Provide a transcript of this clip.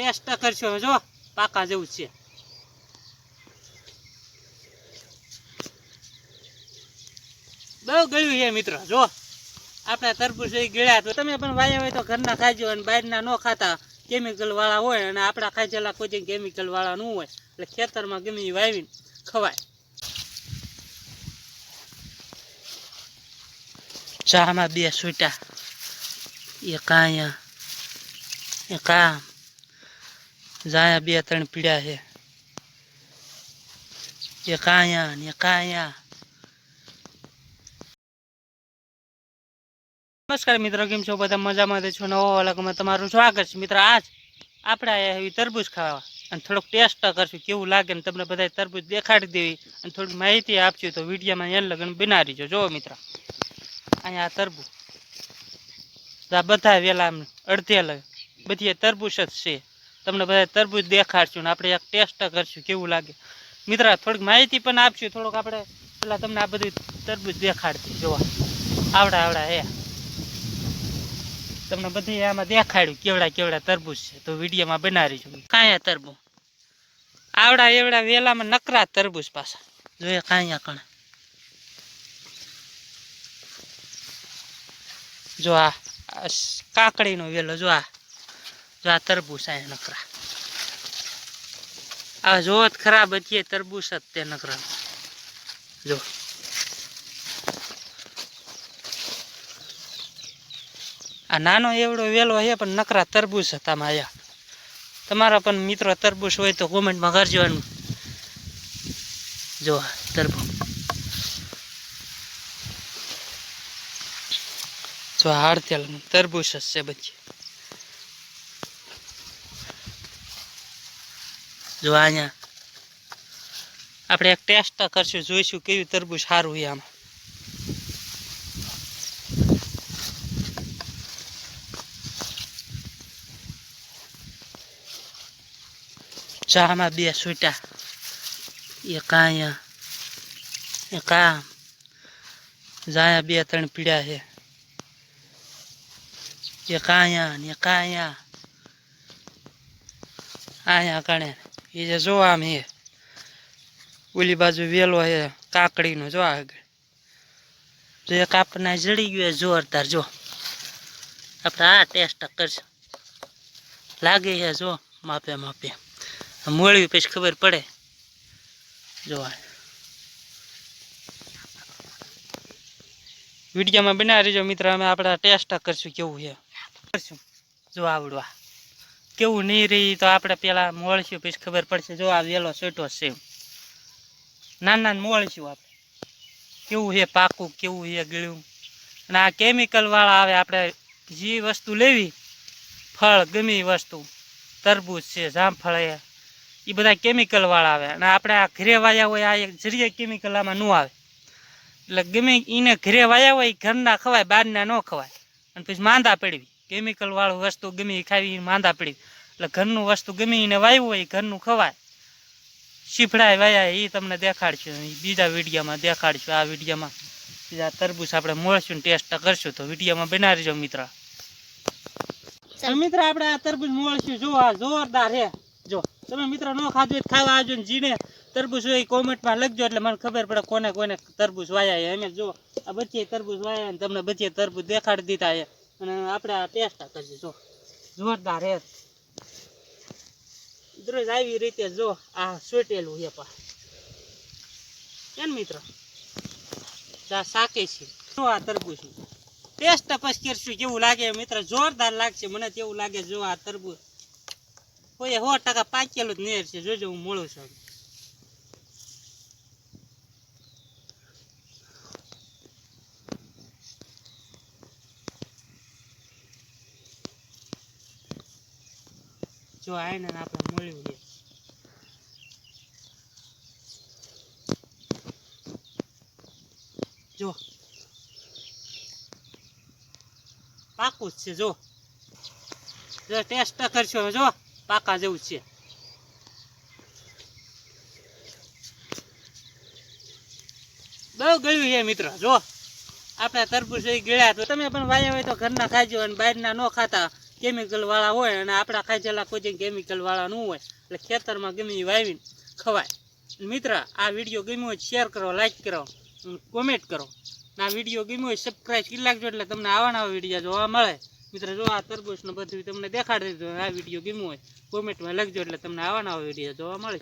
Test કરશો જો, પાકા જેવું છે. બહુ ગળ્યું છે મિત્ર, જો. આપણા તરબૂચ એ ગળ્યા તો તમે પણ વાયા હોય તો ઘરના ખાજો અને બહારના ન ખાતા. કેમિકલ વાળા હોય અને આપણા ખાધેલા કોઈ કેમિકલ વાળા ન હોય. એટલે ખેતરમાં ગમે એ વાવીને ખવાય. ચામાં બે સૂટા એક અહીંયા એક આમ જાયા બે, ત્રણ પીડ્યા છે. એક અહીંયા ને એક નમસ્કાર મિત્રો, કેમ છો? બધા મજામાં છો? નવો અલગમાં તમારું સ્વાગત છે. મિત્ર, આજ આપણે એવી તરબૂચ ખાવા. અને થોડોક ટેસ્ટ કરશું, કેવું લાગે ને તમને બધા તરબૂચ દેખાડી દેવી. અને થોડીક માહિતી આપશું તો વિડીયોમાં એન લગન બનાવી જો જો મિત્ર અહીંયા તરબૂચ. બધા વેલા અડધે અલગ બધી તરબૂચ જ છે. તમને બધા તરબૂજ દેખાડશું ને આપણે એક ટેસ્ટ કરશું કેવું લાગે. મિત્રા, થોડીક માહિતી પણ આપશું, થોડુંક આપણે પેલા તમને આ બધું તરબૂજ દેખાડતી જોવા. આવડા આવડા હે. તમને બધી આમાં દેખાડ્યું કેવડા કેવડા તરબૂજ છે. તો વિડીયોમાં બનાવી છું કાંયા તરબૂજ આવડા એવડા વેલામાં નકરા તરબૂજ પાછા. જોઈએ કાંયા કણા. જો આ કાકડીનો વેલો, જો આ. જો આ તરબૂચ આ નકરા આ જો ખરાબ હતી તરબૂચ જ તે નકરા જો. આ નાનો એવડો વેલો છે પણ નકરા તરબૂચ હતા માયા. તમારા પણ મિત્રો તરબૂચ હોય તો કોમેન્ટમાં કરજો જો તરબૂચ. જો હાડ તેલ તરબૂચ જ છે બધી જો અહીંયા આપણે એક ટેસ્ટ કરશું, જોઈશું કેવી તરબૂચ સારું હોય આમાં. ચામાં બે સૂટા એક અહીંયા, એક આમ જાયા બે ત્રણ પીડા છે. એક અહીંયા ને એક અહીંયા. અહીંયા કણે એ જે જો આમ હે. ઓલી બાજુ વેલો હે, કાકડીનો જો આગળ. જો એક આપણને જડી ગયો છે જોરદાર, જો. આપણે આ ટેસ્ટ કરશું. લાગે છે જો, માપે માપે. મોળવી પછી ખબર પડે. જો આ. વિડીયોમાં બનાવી રહેજો મિત્ર, અમે આપણે ટેસ્ટ કરશું કેવું છે કરશું. જો આવડવા. કેવું નહીં રહી તો આપણે પેલા મોળશું પછી ખબર પડશે, જો આ વેલો સેટો છે નાના મોળશું આપણે કેવું છે પાકું, કેવું છે ગળ્યું? અને આ કેમિકલવાળા આવે, આપણે જે વસ્તુ લેવી, ફળ, ગમે વસ્તુ, તરબૂચ છે, જામફળ એ એ બધા કેમિકલવાળા આવે. અને આપણે આ ઘરે વાયા હોય, આ એક જરીએ કેમિકલ આમાં ન આવે. એટલે ગમે એને ઘરે વાયા હોય ઘરના ખવાય, બહારના ન ખવાય. અને પછી માંદા પડવી. કેમિકલ વાળું વસ્તુ ગમે ખાવી માંદા પડી. એટલે ઘરનું વસ્તુ ગમે એને વાવ્યું હોય ઘરનું ખવાય. શીફળાય વાયા એ તમને દેખાડશું. બીજા વિડીયામાં દેખાડશું, આ વિડીયામાં. બીજા તરબૂચ આપણે મળશું ને ટેસ્ટ કરશું. તો વિડીયામાં બનાવી જો મિત્ર મિત્ર આપણે આ તરબૂચ મળશું. જો, આ જોરદાર હે. જો, તમે મિત્ર ન ખાધું હોય ખાવા આવજો ને જીને. તરબૂચ હોય કોમેન્ટમાં લખજો એટલે મને ખબર પડે કોને કોને તરબૂચ વાયા એમ જો આ બચીએ તરબૂચ વાયા તમને બચીએ તરબૂચ દેખાડી દીધા છે. અને આપણે આ ટેસ્ટ કરશું જો. જોરદાર હે દરરોજ આવી રીતે જો આ સોટેલું છે પા કેમ મિત્ર? ચા સાકે છે. શું આ તરબૂચ? ટેસ્ટ પછી કરશું કેવું લાગે મિત્ર જોરદાર લાગશે. મને તેવું લાગે જો આ તરબૂચ કોઈ સો ટકા પાકેલું જ નેર છે. જોજો હું મળું છું. જો આવીને આપણે મળ્યું છે જો. પાકું જ છે, જો. ટેસ્ટ કરશો જો. પાકા જેવું છે. બહુ ગળ્યું છે મિત્ર, જો. આપણે તરબૂચ ગળ્યા તો તમે પણ વાયા હોય તો ઘરના ખાજો અને બહારના ન ખાતા. કેમિકલ વાળા હોય અને આપણા ખાધેલા કોઈ કેમિકલ વાળા ન હોય, એટલે ખેતરમાં ગમે વાવીને ખવાય. મિત્ર, આ વીડિયો ગમ્યો હોય શેર કરો લાઇક કરો કોમેન્ટ કરો. આ વીડિયો ગમ્યો હોય સબસ્ક્રાઈબ કરી લાગજો એટલે તમને આવા નવા વીડિયો જોવા મળે. મિત્ર, જો આ તરબૂચનું બધું તમને દેખાડી દીધું આ વીડિયો ગમ્યો હોય કોમેન્ટમાં લખજો, એટલે તમને આવા નવા વીડિયો જોવા મળે.